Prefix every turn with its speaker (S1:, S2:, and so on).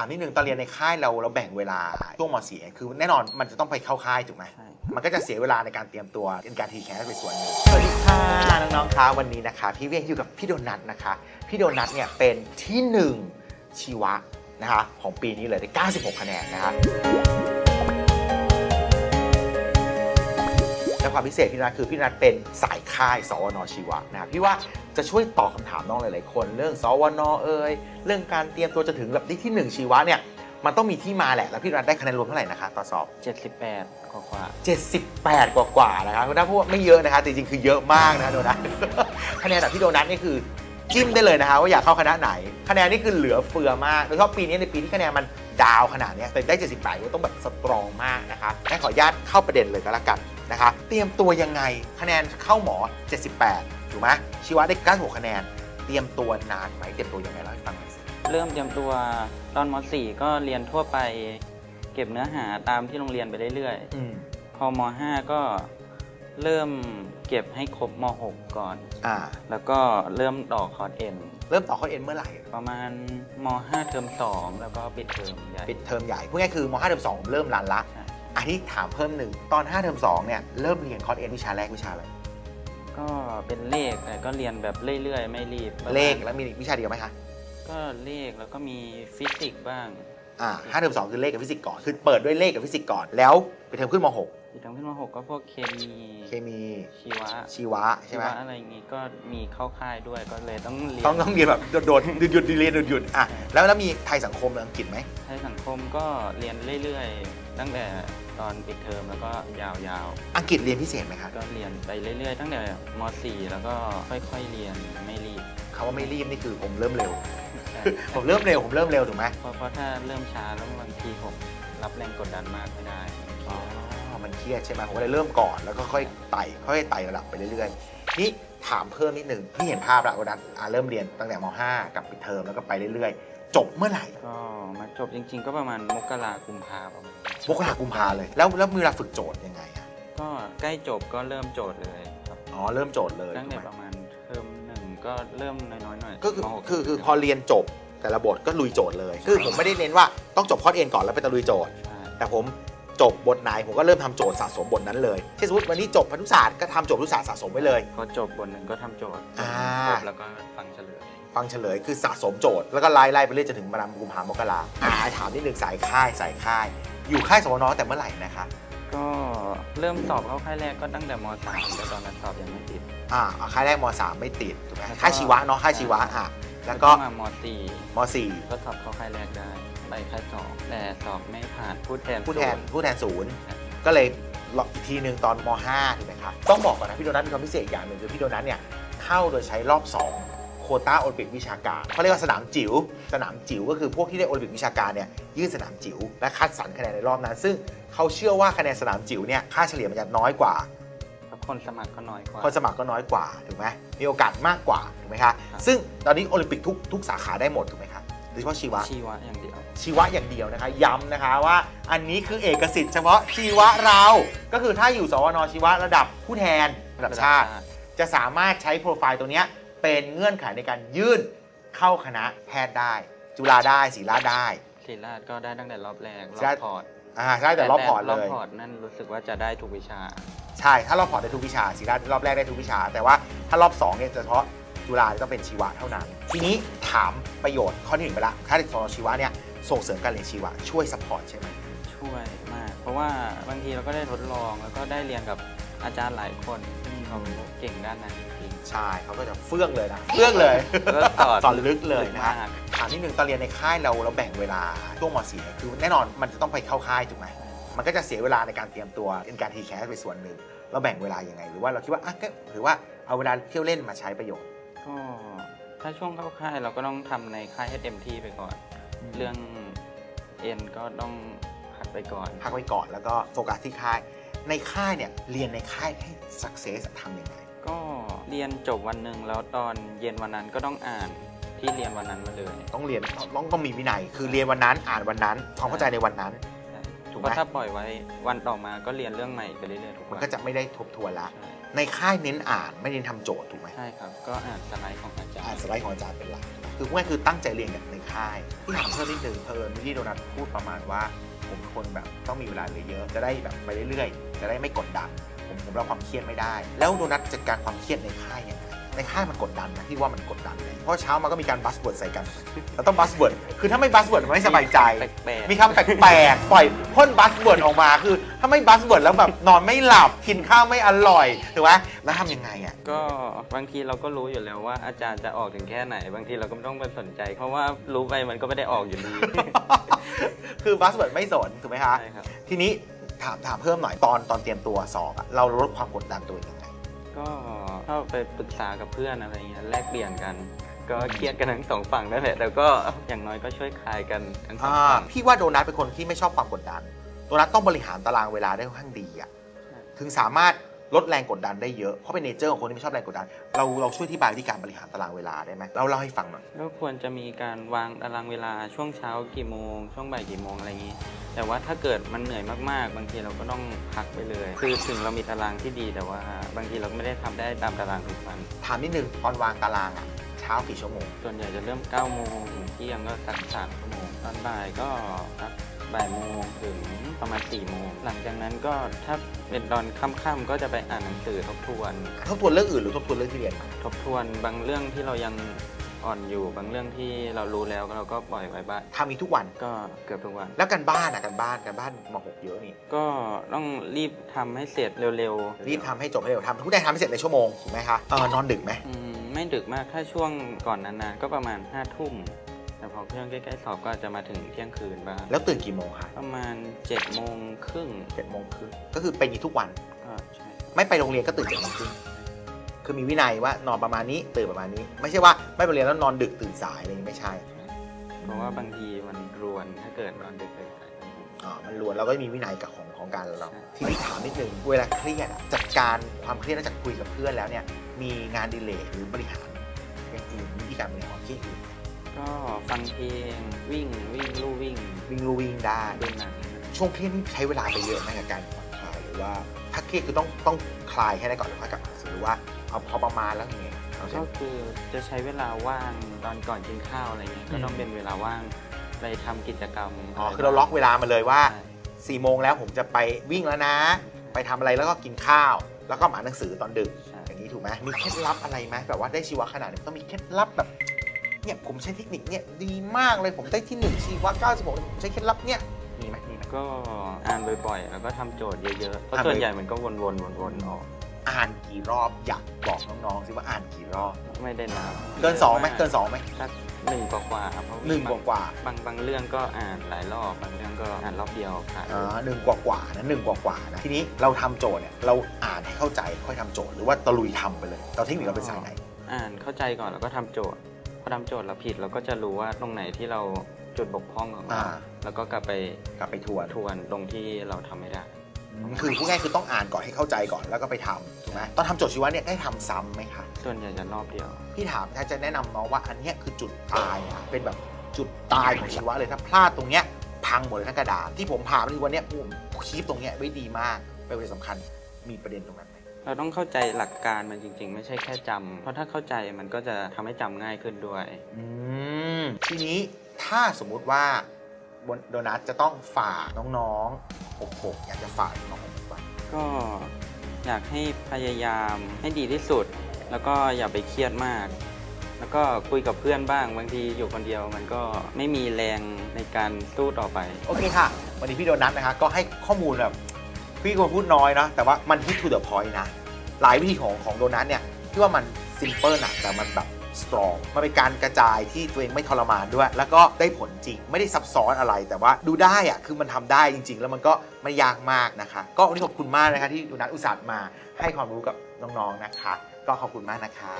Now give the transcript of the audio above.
S1: ามนิดนึงตอนเรียนในค่ายเราเราแบ่งเวลาช่วงม .4 คือแน่นอนมันจะต้องไปเข้าค่ายถูกไหม
S2: ใช่
S1: มันก็จะเสียเวลาในการเตรียมตัวเป็นการทีแคสไปส่วนหนึ่งสวัสดีค่ะน้องๆคะวันนี้นะคะพี่เวียงอยู่กับพี่โดนัทนะคะ พี่โดนัทเนี่ยเป็นที่หนึ่งชีวะนะคะของปีนี้เลยได้ 96 คะแนนนะคะ และความพิเศษพี่โดนัทคือพี่โดนัทเป็นสายค่าย สวนชีวะนะครับพี่ว่าจะช่วยตอบคำถามน้องหลาย ๆ คน เรื่องสวนเอ่ยเรื่องการเตรียมตัวจะถึงแบบที่หนึ่งชีวะเนี่ยมันต้องมีที่มาแหละ แล้วพี่โดนัทได้คะแนนรวมเท่าไหร่นะคะต่อสอบ
S2: 78 กว่ากว่า
S1: 78 กว่ากว่าๆนะครับคุณน้าพูดว่าไม่เยอะนะคะแต่จริงๆคือเยอะมากนะโดนัทคะแนนจากพี่โดนัทนี่คือจิ้มได้เลยนะคะว่าอยากเข้าคณะไหน คะแนนนี่คือเหลือเฟือมากโดยเฉพาะปีนี้ในปีที่คะแนนมันดาวขนาดเนี้ยแต่ได้ 78ก็ต้องแบบสตรองมากนะคะงั้นขออนุญาตเข้าประเด็นเลยก็แล้วกัน นะคะ เตรียมตัวยังไงคะแนนเข้าหมอ 78 ถูกไหมชีวะได้ 96 คะแนน เตรียมตัวนานไหมเตรียมตัวยังไงเล่าให้ฟังหน่อยสิ
S2: เริ่มเตรียมตัวตอนม .4 ก็เรียนทั่วไป เก็บเนื้อหาตามที่โรงเรียนไปเรื่อย
S1: อืม
S2: ๆ พอม .5 ก็เริ่มเก็บให้ครบม .6 ก่อน
S1: อ่า
S2: แล้วก็เริ่มต่อคอร์สเอ็น
S1: เริ่มต่อข้อเอ็นเมื่อไหร่
S2: ประมาณม .5 เทอม2 แล้วก็ปิดเทอมใหญ่
S1: ปิดเทอมใหญ่พูดง่ายๆคือม 5 เทอม2ผมเริ่มรันละ
S2: ใช่
S1: อันนี้ถามเพิ่มหนึ่งตอน5เทอม2เนี่ยเริ่มเรียนคอร์สเอ็นวิชาแรกวิชาอะไร
S2: ก็เป็นเลขแต่ก็เรียนแบบเรื่อยๆ ไม่รีบประมาณ
S1: เลขแล้วมีวิชาเดียวไหมคะ
S2: ก็เลขแล้วก็มีฟิสิกส์บ้าง
S1: อ่าห้าเทอม2คือเลขกับฟิสิกส์ก่อนคือเปิดด้วยเลขกับฟิสิกส์ก่อนแล้วไปเทอมขึ้นม
S2: ปิดเทอมขึ้นม .6 ก็พวกเคมี
S1: 6เคมี
S2: ชีวะ
S1: ชีวะใช่ไหม
S2: ชีวะอะไรอย่างงี้ก็มีเข้าค่ายด้วยก็เลยต้องเรียน
S1: ต้องต้องเรียนแบบโดดๆหยุดหยุดๆเรียนหยุดหยุดๆอะแล้วแล้วมีไทยสังคมหรืออังกฤษไหม
S2: ไทยสังคมก็เรียนเรื่อยๆ ตั้งแต่ตอนปิดเทอมแล้วก็ยาว
S1: อังกฤษเรียนพิเศษไหมครับ
S2: ๆ ก็เรียนไปเรื่อยๆ ตั้งแต่ม .4 แล้วก็ค่อยๆเรียนไม่รีบ
S1: คำว่าไม่รีบนี่คือผมเริ่มเร็ว
S2: ใช่
S1: ผมเริ่มเร็ว ผมเริ่มเร็วถูกไหม
S2: เพราะเพราะถ้าเริ่มช้าแล้วบางทีผมรับแรงกดดันมากไม่ได้
S1: อ๋อ มันเครียดใช่ไหมผมก็เลยเริ่มก่อนแล้วก็ค่อยไต่ค่อยไต่ระดับไปเรื่อยๆนี่ถามเพิ่มนิดหนึ่งพี่เห็นภาพแล้ววันนั้นอะเริ่มเรียนตั้งแต่ม .5 กับปิดเทอมแล้วก็ไปเรื่อยๆ จบเมื่อไหร่
S2: ก็มาจบจริง ๆ ก็ประมาณมกรากุมภาประมาณนี้
S1: มกรากุมภาเลย แล้วแล้วมีเวลาฝึกโจทย์ยังไงอะ
S2: ก็ใกล้จบก็เริ่มโจทย์เลยครับ
S1: อ๋อเริ่มโจทย์เลย
S2: ตั้งแต่ประมาณเทอมหนึ่งก็เริ่มน้อยๆหน่อย
S1: ก็คือ
S2: มหก
S1: คือคือพอเรียนจบแต่ละบทก็ลุยโจทย์เลย คือผมไม่ได้เน้นว่าต้องจบคอร์สเอ็นก่อนแล้วไปตะลุยโจทย์
S2: ใช่
S1: แต่ผมจบบทไหนผมก็เริ่มทำโจทย์สะสมบทนั้นเลยเช่นสมมติวันนี้จบพันธุศาสตร์ก็ทำโจทย์พันธุศาสตร์สะสมไว้เลย
S2: พอจบบทหนึ่งก็ทำโจทย์
S1: อ่า
S2: ครบแล้วก็ฟังเฉลย
S1: ฟังเฉลยคือสะสมโจทย์แล้วก็ไล่ไล่ไปเรื่อยจนถึงมกุมภามกราอ่าถามนิดนึงสายค่ายสายค่าย อยู่ค่ายสวนตั้งแต่เมื่อไหร่นะคะ
S2: ก็เริ่มสอบเข้าค่ายแรกก็ตั้งแต่ม .3 แต่ตอนนั้นสอบยังไม่ติด
S1: อ่าเอาค่ายแรกมสามไม่ติดถูกไหม
S2: แล้วก็
S1: ค่ายชีวะเนาะค่ายชีวะอะแล้วก็
S2: มาม .4
S1: มสี่
S2: ก็สอบเข้าค่ายแรกได้ไปค่ายสองแต่สอบไม่ผ่านผู้แทน
S1: ผู้แทน
S2: ศูย์
S1: ผู้แทนศูนย์ก็เลยรออีกทีหนึ่งตอนม .5 ถูกไหมครับต้องบอกก่อนนะพี่โดนัทมีความพิเศษอย่างหนึ่งคือพี่โดนัทเนี่ยเข้าโดยใช้รอบ2โควต้าโอลิมปิกวิชาการเขาเรียกว่าสนามจิ๋วสนามจิ๋วก็คือพวกที่ได้โอลิมปิกวิชาการเนี่ยยื่นสนามจิ๋วและคัดสรรคะแนนในรอบนั้น ซึ่งเขาเชื่อว่าคะแนนสนามจิ๋วเนี่ยค่าเฉลี่ยมันจะน้อยกว่า
S2: แล้วคนสมัครก็น้อยกว่า
S1: คนสมัครก็น้อยกว่าถูกไหมมีโอกาสมากกว่าถูกไหมคะ
S2: ครับ
S1: ซึ่งตอนนี้โอลิมปิกทุกทุกสาขาได้หมดถูกไหมครับโดยเฉพาะชีวะ
S2: ชีวะอย่างเดียว
S1: ชีวะอย่างเดียวนะคะ ย้ำนะคะว่าอันนี้คือเอกสิทธิ์เฉพาะชีวะเรา ก็คือถ้าอยู่สวนชีวะระดับผู้แทนระดับชาติ จะสามารถใช้โปรไฟล์ตัวเนี้ย เป็นเงื่อนไขในการยื่นเข้าคณะแพทย์ได้ จุฬาได้ศิริราชได้
S2: ศิริราชก็ได้ตั้งแต่รอบแรกร
S1: ศิริ
S2: อ
S1: ราช
S2: บพอร์ต
S1: อ่าใช่แต่รอบพอร์ต
S2: ร
S1: เล
S2: อบ
S1: ย
S2: พอร์ตนั่นรู้สึกว่าจะได้ทุกวิชา
S1: ใช่ถ้ารอบพอร์ตได้ทุกวิชาศิริราชรอบแรกได้ทุกวิชา แต่ว่าถ้ารอบ2เนี่ยจะเฉพาะจุฬาจะต้องเป็นชีวะเท่านั้น ทีนี้ถามประโยชน์ข้อที่หนึ่งไปละถ้าเด็กสอนชีวะเนี่ยส่งเสริมการเรียนชีวะช่วยซัพพอร์ตใช่ไหม
S2: ช่วยมาก เพราะว่าบางทีเราก็ได้ทดลองแล้วก็ได้เรียนกับอาจารย์หลายคน ซึ่งเขาเก่งด้านนั้นจริง
S1: ใช่เขาก็จะเฟื่องเลยนะเฟื่องเลย
S2: ๆแล้วก็สอน
S1: สอนลึกเลยนะ
S2: มา
S1: ฮะ
S2: ก
S1: ถามนิดนึงตอนเรียนในค่ายเราเราแบ่งเวลาช่วงม .4 เนี่ยคือแน่นอนมันจะต้องไปเข้าค่ายถูกไหมมันก็จะเสียเวลาในการเตรียมตัวเป็นการทีแคสไปส่วนหนึ่งเราแบ่งเวลายังไง หรือว่าเราคิดว่าอะก็หรือว่าเอาเวลาเที่ยวเล่นมาใช้ประโยชน์
S2: ก็ถ้าช่วงเข้าค่ายเราก็ต้องทำในค่ายให้เต็มที่ไปก่อน เรื่องเอ็นก็ต้องพักไปก่อน
S1: พักไว้ก่อนแล้วก็โฟกัสที่ค่าย ในค่ายเนี่ยเรียนในค่ายให้สักเซสทำยังไง
S2: ก็ เรียนจบวันหนึ่งแล้วตอนเย็นวันนั้นก็ต้องอ่านที่เรียนวันนั้นมาเลย
S1: ต้องเรียนต้องต้องมีวินัย คือเรียนวันนั้นอ่านวันนั้นความเข้าใจในวันนั้น ถูกไหม
S2: เพราะถ้าปล่อยไว้วันต่อมาก็เรียนเรื่องใหม่ไปเรื่อยๆทุก
S1: มั
S2: วันน
S1: ก็จะไม่ได้ทบทวนละ
S2: ใช่
S1: ในค่ายเน้นอ่านไม่เน้นทำโจทย์ถูกไหม
S2: ใช่ครับ ก็อ่านสไลด์ของอาจาร
S1: อ่าน
S2: ย์
S1: สไลด์ของอาจารย์เป็นหลักคือง่ายๆคือตั้งใจเรียนกับในค่ายที่ถามเพิ่มนิดนึงเพอิญที่โดนัทพูดประมาณว่าผมเป็นคนแบบต้องมีเวลาเหลือเยอะจะได้แบบไปเรื่อยๆ จะได้ไม่กดดัน ผมผมรับความเครียดไม่ได้ แล้วโดนัทจัดการความเครียดในค่ายยังไงในค่ายมันกดดันนะที่ว่ามันกดดันเลยเพราะเช้ามาก็มีการบัสเวิร์ดใส่กันเราต้องบัสเวิร์ดคือถ้าไม่บัสเวิร์ดมันไม่สบายใจ
S2: แปลกๆ
S1: มีคำแปลกๆปล่อยพ่นบัสเวิร์ดออกมาคือ ถ้าไม่บัสเวิร์ดแล้วแบบนอนไม่หลับกินข้าวไม่อร่อยถูกไหมแล้วทำยังไงอะ
S2: ก็บางทีเราก็รู้อยู่แล้วว่าอาจารย์จะออกถึงแค่ไหน บางทีเราก็ไม่ต้องไปสนใจ เพราะว่ารู้ไปมันก็ไม่ได้ออกอยู่ดี
S1: คือบัสเวิร์ดไม่สนถูกไหมคะ
S2: ใช่ครับ
S1: ทีนี้ ถามถามเพิ่มหน่อยตอนตอนเตรียมตัวสอบอะเราลดความกดดันตัวเองยังไง
S2: ก็เข้าไปปรึกษากับเพื่อนอะไรเงี้ยแลกเปลี่ยนกัน ก็เครียดกันทั้งสองฝั่งนั่นแหละแต่ก็อย่างน้อยก็ช่วยคลายกันทั้งสอง
S1: อ่า
S2: ฝั่ง
S1: พี่ว่าโดนัทเป็นคนที่ไม่ชอบความกดดัน โดนัทต้องบริหารตารางเวลาได้ค่อนข้างดีอะ
S2: ใช่
S1: ถึงสามารถ ลดแรงกดดันได้เยอะ เพราะเป็นเนเจอร์ของคนที่ไม่ชอบแรงกดดัน เราเราช่วยที่บายวิธีการบริหารตารางเวลาได้ไหมเราเล่าให้ฟังหน่อย
S2: ก็ควรจะมีการวางตารางเวลาช่วงเช้ากี่โมง ช่วงบ่ายกี่โมงอะไรอย่างนี้ แต่ว่าถ้าเกิดมันเหนื่อยมากๆ บางทีเราก็ต้องพักไปเลย คือถึงเรามีตารางที่ดีแต่ว่า บางทีเราก็ไม่ได้ทำได้ตามตารางทุกวัน
S1: ถามนิดนึงตอนวางตารางอะเช้ากี่ชั่วโมง
S2: ส่วนใหญ่จะเริ่ม9โมงถึงเที่ยงก็สักสามชั่วโมงตอนบ่ายก็สัก บ่ายโมงถึงประมาณ4โมง หลังจากนั้นก็ถ้าเป็นตอนค่ำๆก็จะไปอ่านหนังสือทบทวน
S1: ทบทวนเรื่องอื่นหรือทบทวนเรื่องที่เรียนมา
S2: ทบทวนบางเรื่องที่เรายังอ่อนอยู่บางเรื่องที่เรารู้แล้วเราก็ปล่อยไว้บ้าง
S1: ทำอีกทุกวัน
S2: ก็เกือบทุกวัน
S1: แล้วกันบ้านอะกันบ้านกันบ้านมาหกเยอะนี่
S2: ก็ต้องรีบทำให้เสร็จเร็วๆ
S1: รีบทำให้จบให้เร็วทำทุกอย่างทำให้เสร็จในชั่วโมงถูกไหมคะเออนอนดึกไหม
S2: อืมไม่ดึกมากถ้าช่วงก่อนนานๆก็ประมาณ5้าทุ่ม แต่พอเพื่อนใกล้ๆสอบก็จะมาถึงเที่ยงคืนบ้าง
S1: แล้วตื่นกี่โมงคะ
S2: ประมาณ7จ็ดโมงครึ่ง
S1: เจ็ดโมงครึ่งก็คือเป็นอย่างนี้ทุกวัน
S2: ก็ใช่
S1: ไม่ไปโรงเรียนก็ตื่นเจ็ดโมงครึ่งคือมีวินัยว่านอนประมาณนี้ตื่นประมาณนี้ ไม่ใช่ว่าไม่ไปเรียนแล้วนอนดึกตื่นสายอะไรอย่างนี้ไม่ใช่
S2: เพราะว่าบางทีมันรวนถ้าเกิดนอนดึกเกินไป
S1: อ่ามันล้วนเราก็มีวินัยกับของของการเรา
S2: ใช่
S1: ทีนี้ถามนิดนึงเวลาเครียดอะจัดการความเครียดนอกจากคุยกับเพื่อนแล้วเนี่ย มีงานอดีเลกหรือบริหารอย่างอื่นวิธีการบริหารความเครียดอื่น
S2: ก็ฟังเพลงวิ่งวิ่งลู่วิ่ง
S1: วิ่งลู่วิ่งได้
S2: ดูหนัง
S1: ช่วงเครียดนี่ใช้เวลาไปเยอะไหมกับการผ่อนคลายหรือว่าถ้าเครียดคือต้องต้องคลายให้ได้ก่อนแล้วค่อยกลับมาหรือว่าเอาพอประมาณแล้วไงเอาใช่
S2: ก็คือจะใช้เวลาว่างตอนก่อนกินข้าวอะไรเงี้ยก็ต้องเป็นเวลาว่างไปทำกิจกรรม
S1: อ๋อคือเราล็อกเวลามาเลยว่า
S2: ใช่
S1: 4ี่โมงแล้วผมจะไปวิ่งแล้วนะ ไปทำอะไรแล้วก็กินข้าว แล้วก็อ่านหนังสือตอนดึก
S2: ใช่
S1: อย่างนี้ถูกไหมมีเคล็ดลับอะไรไหมแบบว่าได้ชีวะขนาดนี้ต้องมีเคล็ดลับแบบ เนี่ยผมใช้เทคนิคเนี่ยดีมากเลยผมได้ที่หนึ่งชีวะ96ผมใช้เคล็ดลับเนี่ยมีไหมมีไหม
S2: ก็อ่านบ่อยๆ แล้วก็ทำโจทย์เยอะๆ เพราะ
S1: อ่านบ่อย
S2: ส่วนใหญ่มันก็วนๆวนๆออก
S1: อ่านกี่รอบอยากบอกน้องๆสิว่าอ่านกี่รอบ
S2: ไม่ได้นับ
S1: เกินสองไหมเกินสองไหม
S2: สักหนึ่งกว่าๆครับเพราะ
S1: หนึ่งก
S2: บ
S1: ว่ากว่า
S2: บางบางเรื่องก็อ่านหลายรอบ บางเรื่องก็อ่านรอบเดียวค่ะ
S1: อ่าหนึ่งกว่ากว่านะหนึ่งกว่ากว่านะทีนี้เราทำโจทย์เนี่ยเราอ่านให้เข้าใจค่อยทำโจทย์หรือว่าตะลุยทำไปเลยเราเทคนิคเราเป็นสายไหน
S2: อ่านเข้าใจก่อนแล้วก็ทำโจทย์พ อทำโจทย์เราผิดเราก็จะรู้ว่าตรงไหนที่เราจุดบกพร่องของเรา
S1: อ่า
S2: แล้วก็กลับไป
S1: กลับไปทวน
S2: ทวนตรงที่เราทำไม่ได้
S1: คือพูดง่ายคือต้องอ่านก่อนให้เข้าใจก่อนแล้วก็ไปทำถูกไหมตอนทำโจทย์ชีวะเนี่ยได้ทำซ้ำไหมคะ
S2: ส่วนใหญ่จะรอบเดียว
S1: พี่ถามถ้าจะแนะนำน้องว่าอันเนี้ยคือจุดตายอะเป็นแบบจุดตายของชีวะเลยถ้าพลาดตรงเนี้ยพังหมดเลยทั้งกระดาษที่ผมผ่านมาในวันเนี้ยผมคีปตรงเนี้ยไว้ดีมากเป็นประเด็นสำคัญมีประเด็นตรงนั้นไหม
S2: เราต้องเข้าใจหลักการมันจริง ๆ ไม่ใช่แค่จำเพราะถ้าเข้าใจมันก็จะทำให้จำง่ายขึ้นด้วย
S1: อืมทีนี้ถ้าสมมุติว่าบนโดนัทจะต้องฝากน้องๆโอ้อยากจะฝากน้องๆว่า
S2: ก็อยากให้พยายามให้ดีที่สุด แล้วก็อย่าไปเครียดมาก แล้วก็คุยกับเพื่อนบ้างบางทีอยู่คนเดียวมันก็ไม่มีแรงในการสู้ต่อไป
S1: โอเคค่ะ วันนี้พี่โดนัทนะคะ ก็ให้ข้อมูลแบบ พี่ควรพูดน้อยนะ แต่ว่ามัน hit to the point นะ หลายวิธีของของโดนัทเนี่ยพี่ว่ามัน simple นะแต่มันแบบ strong มันเป็นการกระจายที่ตัวเองไม่ทรมานด้วย แล้วก็ได้ผลจริง ไม่ได้ซับซ้อนอะไร แต่ว่าดูได้อะคือมันทำได้จริง ๆ แล้วมันก็ไม่ยากมากนะคะ ก็วันนี้ขอบคุณมากนะคะที่โดนัทอุตส่าห์มาให้ความรู้กับน้องๆนะคะ ก็ขอบคุณมากนะคะ